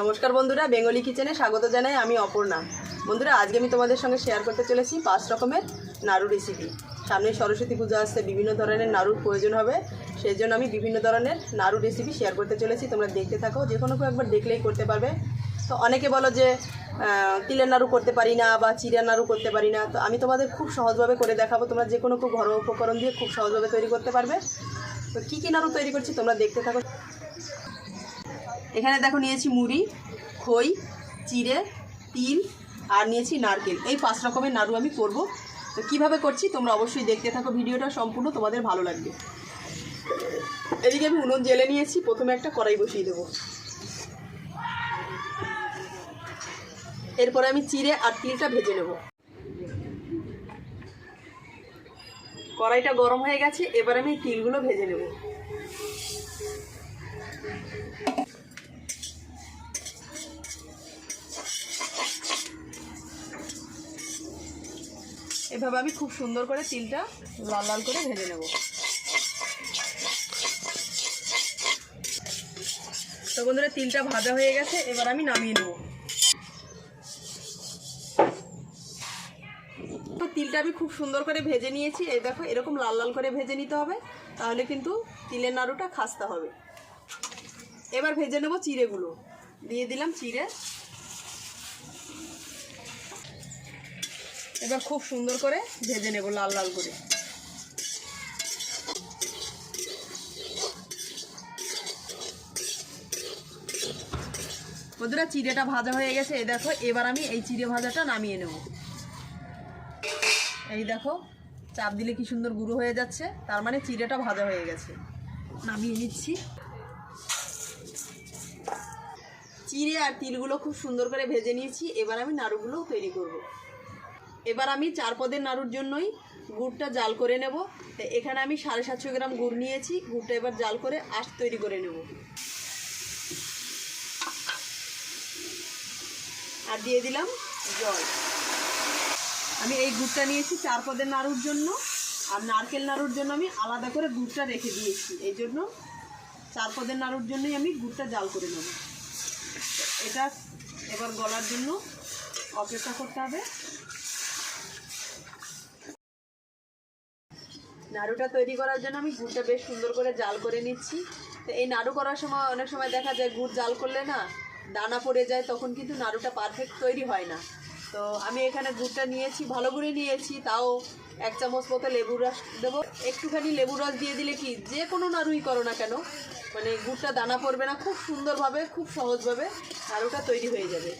নমস্কার বন্ধুরা, বেঙ্গলি কিচেনে স্বাগত জানাই আমি অপর্ণা। বন্ধুরা, আজকে আমি তোমাদের সঙ্গে শেয়ার করতে চলেছি পাঁচ রকমের নাড়ু রেসিপি সামনে সরস্বতী পুজো আসছে, বিভিন্ন ধরনের নাড়ুর প্রয়োজন হবে সেই জন্য আমি বিভিন্ন ধরনের নাড়ু রেসিপি শেয়ার করতে চলেছি। তোমরা দেখতে থাকো, যে কোনো কেউ একবার দেখলেই করতে পারবে। তো অনেকে বলো যে তিলের নাড়ু করতে পারি না বা চিড়ের নাড়ু করতে পারি না। তো আমি তোমাদের খুব সহজভাবে করে দেখাবো, তোমরা যে কোনো খুব ঘরোয়া উপকরণ দিয়ে খুব সহজভাবে তৈরি করতে পারবে। তো কী কী নাড়ু তৈরি করছি তোমরা দেখতে থাকো। এখানে দেখো নিয়েছি মুড়ি, খই, চিড়ে, তিল, আর নিয়েছি নারকেল। এই পাঁচ রকমের নাড়ু আমি করব। তো কীভাবে করছি তোমরা অবশ্যই দেখতে থাকো ভিডিওটা সম্পূর্ণ, তোমাদের ভালো লাগবে। এদিকে আমি উনুন জেলে নিয়েছি, প্রথমে একটা কড়াই বসিয়ে দেবো। এরপরে আমি চিড়ে আর তিলটা ভেজে নেব। কড়াইটা গরম হয়ে গেছে, এবার আমি তিলগুলো ভেজে নেব। এভাবে আমি খুব সুন্দর করে তিলটা লাল লাল করে ভেজে নেব। তো বন্ধুরা, তিলটা ভাজা হয়ে গেছে, এবার আমি নামিয়ে নেব। তো তিলটা আমি খুব সুন্দর করে ভেজে নিয়েছি। এই দেখো, এরকম লাল লাল করে ভেজে নিতে হবে, তাহলে কিন্তু তিলের নাড়ুটা খাস্তা হবে। এবার ভেজে নেব চিড়েগুলো। দিয়ে দিলাম চিড়ে। এবার খুব সুন্দর করে ভেজে নেব লাল লাল করে। বন্ধুরা, চিড়েটা ভাজা হয়ে গেছে। এই দেখো, এবার আমি এই চিড়ে ভাজাটা নামিয়ে নেব। এই দেখো, চাপ দিলে কি সুন্দর গুঁড়ো হয়ে যাচ্ছে। তার মানে চিড়েটা ভাজা হয়ে গেছে। নামিয়ে নিচ্ছি। চিড়ে আর তিলগুলো খুব সুন্দর করে ভেজে নিয়েছি। এবার আমি নাড়ুগুলো তৈরি করব। এবার আমি চার পদের নাড়ুর জন্যই গুড়টা জাল করে নেব। তো এখানে আমি সাড়ে সাতশো গ্রাম গুড় নিয়েছি। গুড়টা এবার জাল করে আঁশ তৈরি করে নেব। আর দিয়ে দিলাম জল। আমি এই গুড়টা নিয়েছি চার পদের নাড়ুর জন্য। আর নারকেল নাড়ুর জন্য আমি আলাদা করে গুড়টা রেখে দিয়েছি। এই জন্য চার পদের নাড়ুর জন্যই আমি গুড়টা জাল করে নেব। এটা এবার গলার জন্য অপেক্ষা করতে হবে। নাড়ুটা তৈরি করার জন্য আমি গুড়টা বেশ সুন্দর করে জাল করে নিচ্ছি। তো এই নাড়ু করার সময় অনেক সময় দেখা যায় গুড় জাল করলে না দানা পড়ে যায়, তখন কিন্তু নাড়ুটা পারফেক্ট তৈরি হয় না। তো আমি এখানে গুড়টা নিয়েছি, ভালো করে নিয়েছি, তাও এক চামচ মতো লেবুর রস দেবো। একটুখানি লেবুর রস দিয়ে দিলে কি যে কোনো নাড়ুই করো না কেন মানে গুড়টা দানা পড়বে না, খুব সুন্দরভাবে, খুব সহজভাবে নাড়ুটা তৈরি হয়ে যাবে।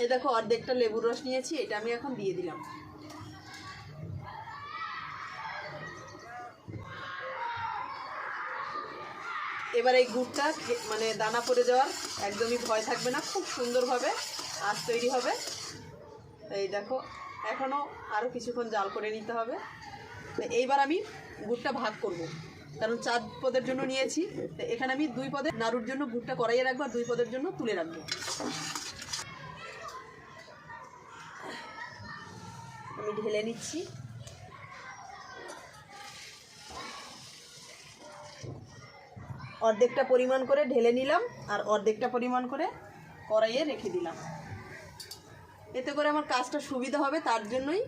এই দেখো অর্ধেকটা লেবুর রস নিয়েছি, এটা আমি এখন দিয়ে দিলাম। এবার এই গুড়টা মানে দানা পড়ে যাওয়ার একদমই ভয় থাকবে না, খুব সুন্দরভাবে আঁচ তৈরি হবে। এই দেখো এখনও আরও কিছুক্ষণ জাল করে নিতে হবে। এইবার আমি গুড়টা ভাগ করব। কারণ চার পদের জন্য নিয়েছি, তো এখানে আমি দুই পদের নাড়ুর জন্য গুড়টা করাইয়ে রাখব আর দুই পদের জন্য তুলে রাখব। আমি ঢেলে নিচ্ছি। অর্ধেকটা পরিমাণ করে ঢেলে নিলাম আর অর্ধেকটা পরিমাণ করে কড়াইয়ে রেখে দিলাম। এতে করে আমার কাজটা সুবিধা হবে, তার জন্যই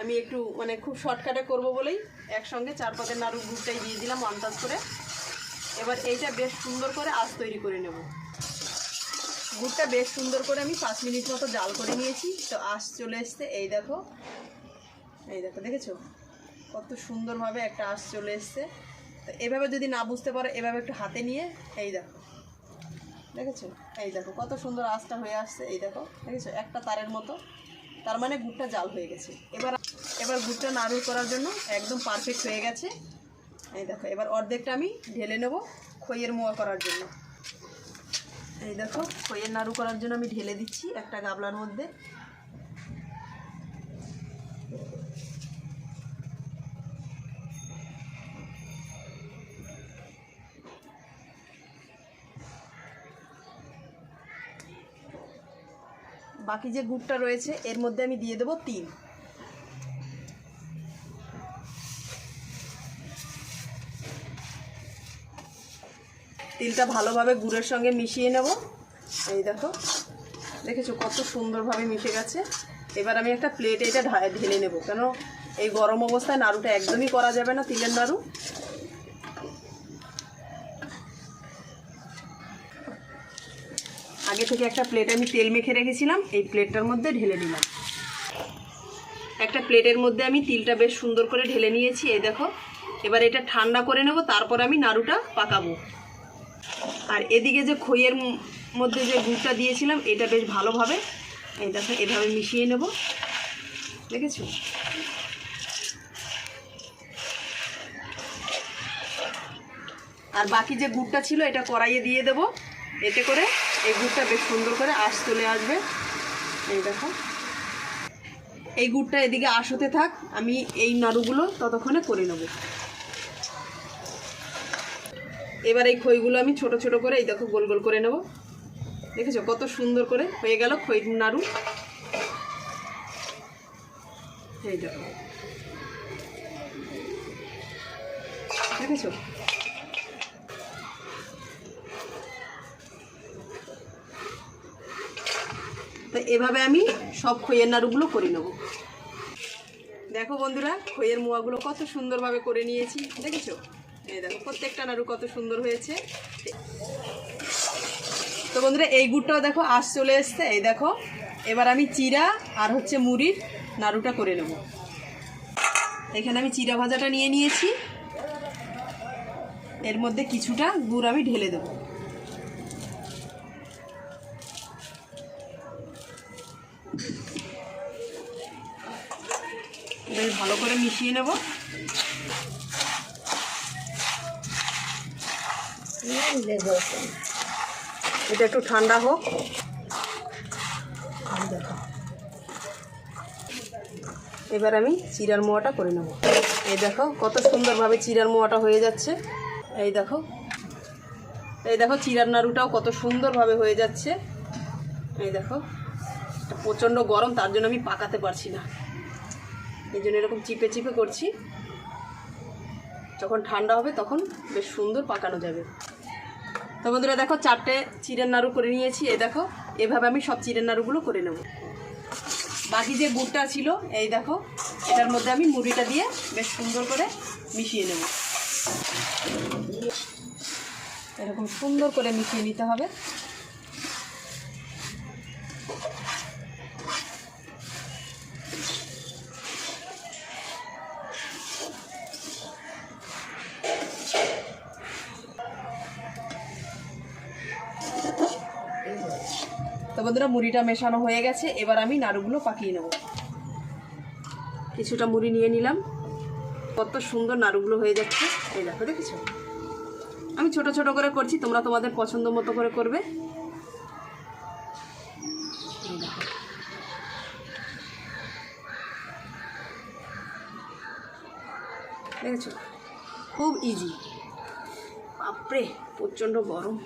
আমি একটু মানে খুব শর্টকাটে করব বলেই একসঙ্গে চার পাতের নাড়ু গুড়টাই দিয়ে দিলাম আন্দাজ করে। এবার এইটা বেশ সুন্দর করে আঁচ তৈরি করে নেব। গুড়টা বেশ সুন্দর করে আমি পাঁচ মিনিট মতো জাল করে নিয়েছি, তো আঁচ চলে এসছে। এই দেখো এই দেখো, দেখেছ? কত সুন্দরভাবে একটা আঁচ চলে এসছে। তো এভাবে যদি না বুঝতে পারো, এভাবে একটু হাতে নিয়ে, এই দেখো। দেখেছ? এই দেখো, কত সুন্দর আঁচটা হয়ে আসছে, এই দেখো। দেখেছ? একটা তারের মতো। তার মানে গুড়টা জাল হয়ে গেছে। এবার এবার গুড়টা নাড়ু করার জন্য একদম পারফেক্ট হয়ে গেছে। এই দেখো, এবার অর্ধেকটা আমি ঢেলে নেব খইয়ের মোয়া করার জন্য। এই দেখো, খইয়ের নাড়ু করার জন্য আমি ঢেলে দিচ্ছি একটা গাবলার মধ্যে। বাকি যে গুড়টা রয়েছে, এর মধ্যে আমি দিয়ে দেবো তিল তিলটা ভালোভাবে গুড়ের সঙ্গে মিশিয়ে নেব। এই দেখো, দেখেছ কত সুন্দরভাবে মিশে গেছে। এবার আমি একটা প্লেটে এটা ঢেলে নেব। কেন, এই গরম অবস্থায় নাড়ুটা একদমই করা যাবে না, তিলের নাড়ু। আগে থেকে একটা প্লেট আমি তেল মেখে রেখেছিলাম, এই প্লেটটার মধ্যে ঢেলে দিলাম একটা প্লেটের মধ্যে আমি তিলটা বেশ সুন্দর করে ঢেলে নিয়েছি, এই দেখো। এবার এটা ঠান্ডা করে নেব, তারপর আমি নাড়ুটা পাকাবো। আর এদিকে যে খইয়ের মধ্যে যে গুড়টা দিয়েছিলাম, এটা বেশ ভালোভাবে, এই দেখো, এভাবে মিশিয়ে নেব। দেখেছ? আর বাকি যে গুড়টা ছিল, এটা কড়াইয়ে দিয়ে দেব, এতে করে এই গুড়টা বেশ সুন্দর করে আঁশ চলে আসবে। এই দেখো। এই গুড়টা এদিকে আঁশ হতে থাক, আমি এই নাড়ুগুলো ততক্ষণে করে নেব। এবার এই খইগুলো আমি ছোট ছোট করে, এই দেখো গোল গোল করে নেব। দেখেছ কত সুন্দর করে হয়ে গেল খই নাড়ু? এই দেখো। দেখেছ? তো এভাবে আমি সব খইয়ের নাড়ুগুলো করে নেব। দেখো বন্ধুরা, খইয়ের মোয়াগুলো কত সুন্দরভাবে করে নিয়েছি, দেখেছ? এই দেখো, প্রত্যেকটা নাড়ু কত সুন্দর হয়েছে। তো বন্ধুরা, এই গুড়টাও দেখো আঁশ চলে এসছে। এই দেখো, এবার আমি চিরা আর হচ্ছে মুড়ির নাড়ুটা করে নেব। এখানে আমি চিরা ভাজাটা নিয়ে নিয়েছি। এর মধ্যে কিছুটা গুড় আমি ঢেলে দেবো। বেশ ভালো করে মিশিয়ে নেব। এটা একটু ঠান্ডা হোক। এবার আমি চিরার মোয়াটা করে নেব। এই দেখো, কত সুন্দরভাবে চিরার মোয়াটা হয়ে যাচ্ছে। এই দেখো এই দেখো চিরার নাড়ুটাও কত সুন্দরভাবে হয়ে যাচ্ছে। এই দেখো, প্রচণ্ড গরম, তার জন্য আমি পাকাতে পারছি না। এই জন্য এরকম চিপে চিপে করছি। যখন ঠান্ডা হবে তখন বেশ সুন্দর পাকানো যাবে। তো বন্ধুরা দেখো, চারটে চিড়ের নাড়ু করে নিয়েছি। এই দেখো, এভাবে আমি সব চিড়ের নাড়ুগুলো করে নেব। বাকি যে গুড়টা ছিল, এই দেখো, এটার মধ্যে আমি মুড়িটা দিয়ে বেশ সুন্দর করে মিশিয়ে নেব। এরকম সুন্দর করে মিশিয়ে নিতে হবে। বন্ধুরা, মুড়িটা মেশানো হয়ে গেছে। এবার আমি নাড়ুগুলো পাকিয়ে নেব। কিছুটা মুড়ি নিয়ে নিলাম। কত সুন্দর নাড়ুগুলো হয়ে যাচ্ছে। এই দেখো, দেখেছ? আমি ছোট ছোট করে করছি, তোমরা তোমাদের পছন্দ মতো করে করবে। দেখেছ? খুব ইজি বাপরে, প্রচণ্ড গরম।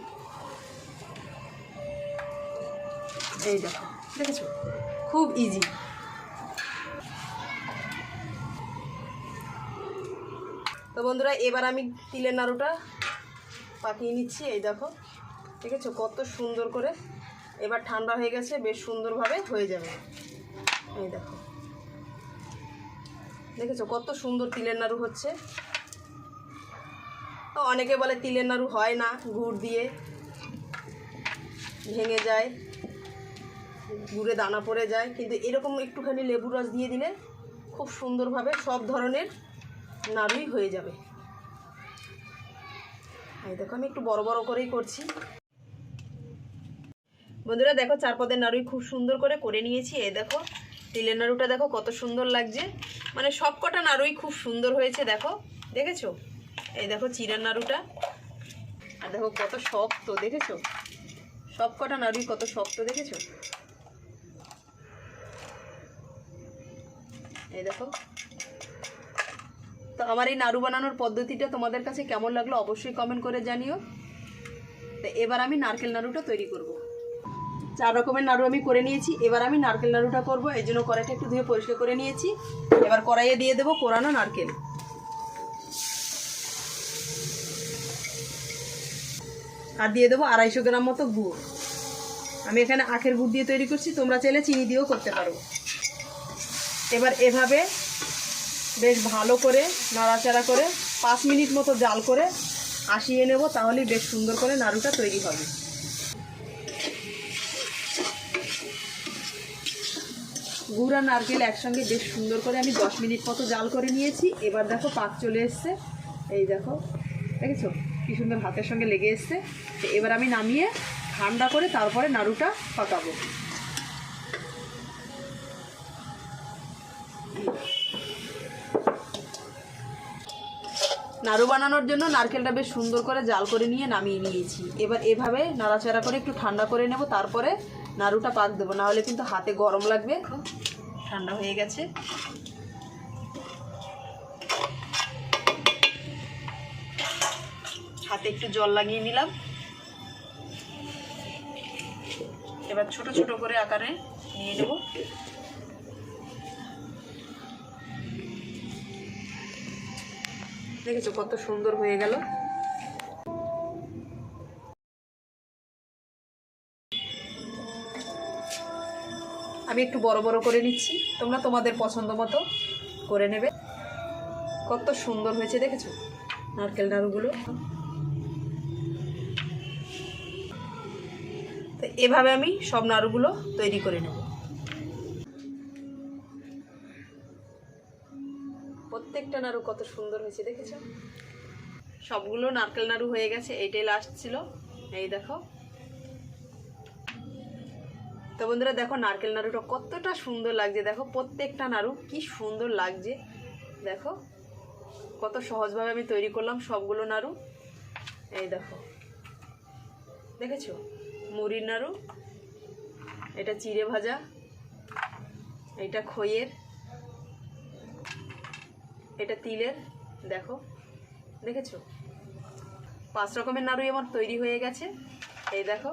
এই দেখো, দেখেছ? খুব ইজি তো বন্ধুরা, এবার আমি তিলের নাড়ুটা পাকিয়ে নিচ্ছি, এই দেখো। দেখেছ? কত সুন্দর করে। এবার ঠান্ডা হয়ে গেছে, বেশ সুন্দরভাবে হয়ে যাবে। এই দেখো। দেখেছ? কত সুন্দর তিলের নাড়ু হচ্ছে। অনেকে বলে তিলের নাড়ু হয় না, গুড় দিয়ে ভেঙে যায়। গুড়ে দানা পড়ে যায়। কিন্তু এরকম একটুখানি লেবু রস দিয়ে দিলে খুব সুন্দরভাবে সব ধরনের নাড়ুই হয়ে যাবে। এই দেখো, আমি একটু বড় বড় করেই করছি। বন্ধুরা, দেখো চার পদের নাড়ুই খুব সুন্দর করে করে নিয়েছি। এই দেখো, তিলের নাড়ুটা দেখো, কত সুন্দর লাগছে। মানে সব কটা নাড়ুই খুব সুন্দর হয়েছে, দেখো। দেখেছ? এই দেখো, চিরার নাড়ুটা। আর দেখো, কত শক্ত, দেখেছ? সব কটা নাড়ুই কত শক্ত, দেখেছ? এই দেখো। তো আমার এই নাড়ু বানানোর পদ্ধতিটা তোমাদের কাছে কেমন লাগল অবশ্যই কমেন্ট করে জানিও। তো এবার আমি নারকেল নাড়ুটা তৈরি করব। চার রকমের নাড়ু আমি করে নিয়েছি। এবার আমি নারকেল নাড়ুটা করব। এই জন্য কড়াইটা একটু ধুয়ে পরিষ্কার করে নিয়েছি। এবার কড়াইয়ে দিয়ে দেবো কোরানো নারকেল। আর দিয়ে দেবো আড়াইশো গ্রাম মতো গুড়। আমি এখানে আখের গুড় দিয়ে তৈরি করছি। তোমরা চাইলে চিনি দিয়েও করতে পারো। এবার এভাবে বেশ ভালো করে নাড়াচাড়া করে পাঁচ মিনিট মতো জাল করে আসিয়ে নেব, তাহলেই বেশ সুন্দর করে নাড়ুটা তৈরি হবে। গুড় আর নারকেল একসঙ্গে বেশ সুন্দর করে আমি দশ মিনিট মতো জাল করে নিয়েছি। এবার দেখো পাক চলে এসছে। এই দেখো, দেখেছ? কি সুন্দর হাতের সঙ্গে লেগে এসছে। এবার আমি নামিয়ে ঠান্ডা করে তারপরে নাড়ুটা পাকাবো। নাড়ু বানানোর জন্য নারকেলটা বেশ সুন্দর করে জাল করে নিয়ে নামিয়ে নিয়েছি। এবার এভাবে নাড়াচাড়া করে একটু ঠান্ডা করে নেব, তারপরে নাড়ুটা পাক দেবো। নাহলে কিন্তু হাতে গরম লাগবে, ঠান্ডা হয়ে গেছে। হাতে একটু জল লাগিয়ে নিলাম। এবার ছোট ছোট করে আকারে নিয়ে নেব। দেখেছ কত সুন্দর হয়ে গেল। আমি একটু বড় বড় করে নিচ্ছি। তোমরা তোমাদের পছন্দ মতো করে নেবে। কত সুন্দর হয়েছে, দেখেছ? নারকেল নাড়ুগুলো। তো এভাবে আমি সব নাড়ুগুলো তৈরি করে নেব। প্রত্যেকটা নাড়ু কত সুন্দর হয়েছে, দেখেছ? সবগুলো নারকেল নাড়ু হয়ে গেছে, এইটাই লাস্ট ছিল। এই দেখো। তো বন্ধুরা, দেখো নারকেল নাড়ুটা কতটা সুন্দর লাগছে, দেখো প্রত্যেকটা নাড়ু কি সুন্দর লাগছে, দেখো। কত সহজভাবে আমি তৈরি করলাম সবগুলো নাড়ু। এই দেখো। দেখেছ? মুড়ির নাড়ু, এটা চিড়ে ভাজা, এটা খইয়ের। এটা তিলের, দেখো, দেখেছ? পাঁচ রকমের নাড়ুই আমার তৈরি হয়ে গেছে। এই দেখো।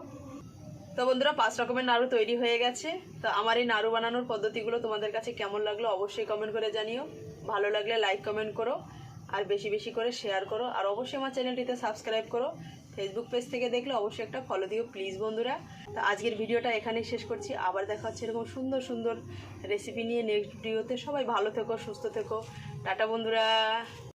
তো বন্ধুরা, পাঁচ রকমের নাড়ু তৈরি হয়ে গেছে। তো আমার এই নাড়ু বানানোর পদ্ধতিগুলো তোমাদের কাছে কেমন লাগল অবশ্যই কমেন্ট করে জানিও। ভালো লাগলে লাইক কমেন্ট করো। আর বেশি বেশি করে শেয়ার করো। আর অবশ্যই আমার চ্যানেলটিতে সাবস্ক্রাইব করো। ফেসবুক পেজ থেকে দেখলে অবশ্যই একটা ফলো দিও প্লিজ বন্ধুরা। তো আজকের ভিডিওটা এখানেই শেষ করছি। আবার দেখা হচ্ছে এরকম সুন্দর সুন্দর রেসিপি নিয়ে নেক্সট ভিডিওতে সবাই ভালো থেকো, সুস্থ থেকো। টাটা বন্ধুরা।